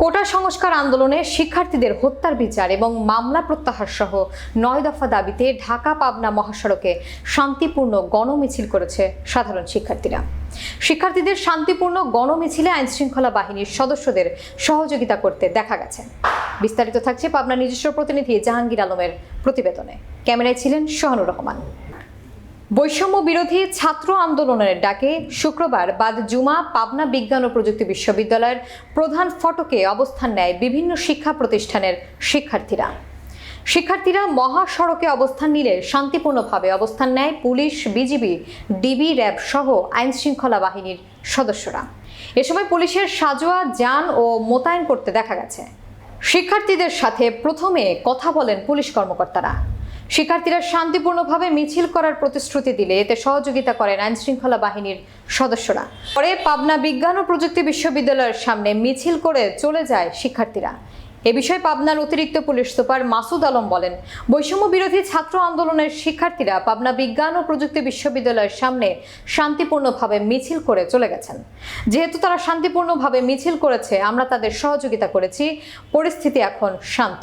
কোটা সংস্কার আন্দোলনে শিক্ষার্থীদের হত্যার বিচার এবং মামলা প্রত্যাহার সহ নয় দফা দাবিতে ঢাকা পাবনা মহাসড়কে শান্তিপূর্ণ গণমিছিল করেছে সাধারণ শিক্ষার্থীরা। শিক্ষার্থীদের শান্তিপূর্ণ গণমিছিলে আইনশৃঙ্খলা বাহিনীর সদস্যদের সহযোগিতা করতে দেখা গেছে। বিস্তারিত থাকছে পাবনা নিজস্ব প্রতিনিধি জাহাঙ্গীর আলমের প্রতিবেদনে। ক্যামেরায় ছিলেন সোহানুর রহমান। বৈষম্য বিরোধী ছাত্র আন্দোলনের ডাকে শুক্রবার বাদ জুমা, পাবনা বিজ্ঞান ও প্রযুক্তি বিশ্ববিদ্যালয়ের প্রধান ফটকে অবস্থান নেয় বিভিন্ন শিক্ষা প্রতিষ্ঠানের শিক্ষার্থীরা। শিক্ষার্থীরা মহাসড়কে অবস্থান নিলে শান্তিপূর্ণভাবে অবস্থান নেয় পুলিশ, বিজিবি, ডিবি, র্যাব সহ আইন শৃঙ্খলা বাহিনীর সদস্যরা। এ সময় পুলিশের সাজোয়া, যান ও মোতায়েন করতে দেখা গেছে। শিক্ষার্থীদের সাথে প্রথমে কথা বলেন পুলিশ কর্মকর্তারা। শিক্ষার্থীরা শান্তিপূর্ণভাবে মিছিল করার প্রতিশ্রুতি দিলে এতে সহযোগিতা করেন আইন শৃঙ্খলা বাহিনীর সদস্যরা। পরে পাবনা বিজ্ঞান ও প্রযুক্তি বিশ্ববিদ্যালয়ের সামনে মিছিল করে চলে যায় শিক্ষার্থীরা। এ বিষয়ে পাবনার অতিরিক্ত পুলিশ সুপার মাসুদ আলম বলেন, বৈষম্য বিরোধী ছাত্র আন্দোলনের শিক্ষার্থীরা পাবনা বিজ্ঞান ও প্রযুক্তি বিশ্ববিদ্যালয়ের সামনে শান্তিপূর্ণভাবে মিছিল করে চলে গেছেন। যেহেতু তারা শান্তিপূর্ণভাবে মিছিল করেছে, আমরা তাদের সহযোগিতা করেছি, পরিস্থিতি এখন শান্ত।